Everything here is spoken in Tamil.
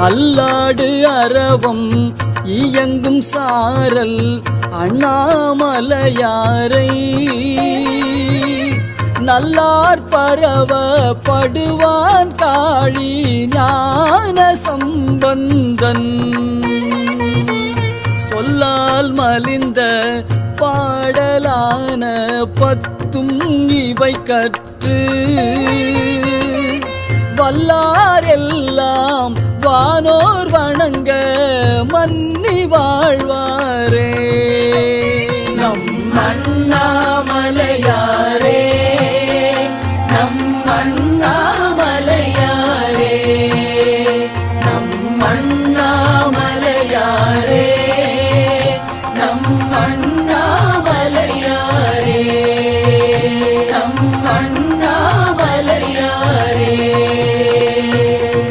அல்லாடு அரவம் இயங்கும் சாரல் அண்ணாமலையாரை. நல்லார் பரவ படுவான் காழி ஞான சம்பந்தன். சொல்லால் மலிந்த பாடலான பத்தும் இவை கற்று. வல்லாரெல்லாம் தாங்க மன்னி வாழ்வாரே. நம் அண்ணாமலையாரே நம் அண்ணாமலையாரே நம் அண்ணாமலையாரே நம் அண்ணா